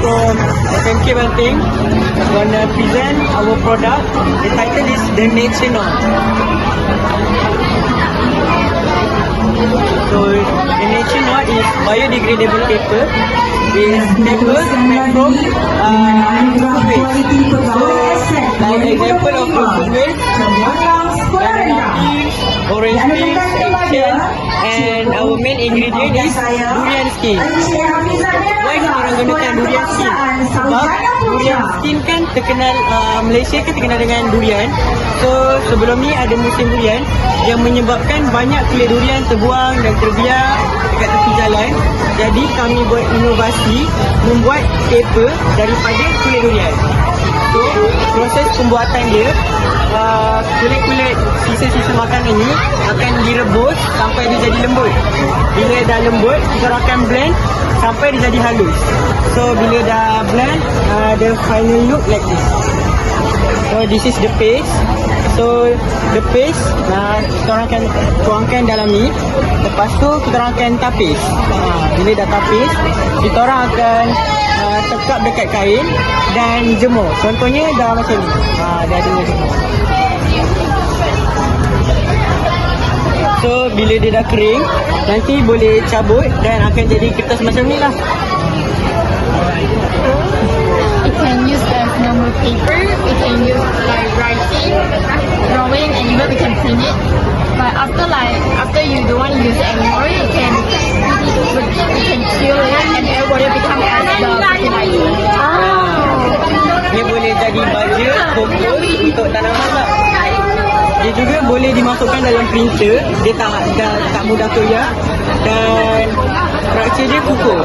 from FMK Banting. Gonna present our product. The title is The Nature So the Knot is biodegradable paper. Is paper from uh, food waste. So like example of food waste, orange peels, eggshell, and our main ingredient is durian skin. Why kita orang gunakan durian skin? Sebab durian skin kan terkenal uh, Malaysia kan terkenal dengan durian. So sebelum ni ada musim durian yang menyebabkan banyak kulit durian terbuang dan terbiar dekat tepi jalan. Jadi kami buat inovasi membuat paper daripada kulit durian. Proses pembuatan dia uh, kulit-kulit sisa-sisa makanan ni akan direbus sampai dia jadi lembut. Bila dah lembut, kita akan blend sampai dia jadi halus. So bila dah blend, uh, the final look like this. So this is the paste. So the paste uh, kita orang akan tuangkan dalam ni. Lepas tu kita orang akan tapis. Uh, bila dah tapis, kita orang akan uh, tekap dekat kain dan jemur. Contohnya dah macam ni. Uh, dah jemur. So bila dia dah kering, nanti boleh cabut dan akan jadi kertas macam ni lah. It can use as normal paper, we can use like writing, drawing, and print it. But after like after you don't want to use it anymore, you can you can kill it and will become as the fertilizer. Dia boleh jadi baja, kompos untuk tanaman lah. Dia juga boleh dimasukkan dalam printer, dia tak tak, tak mudah koyak dan struktur dia kukuh.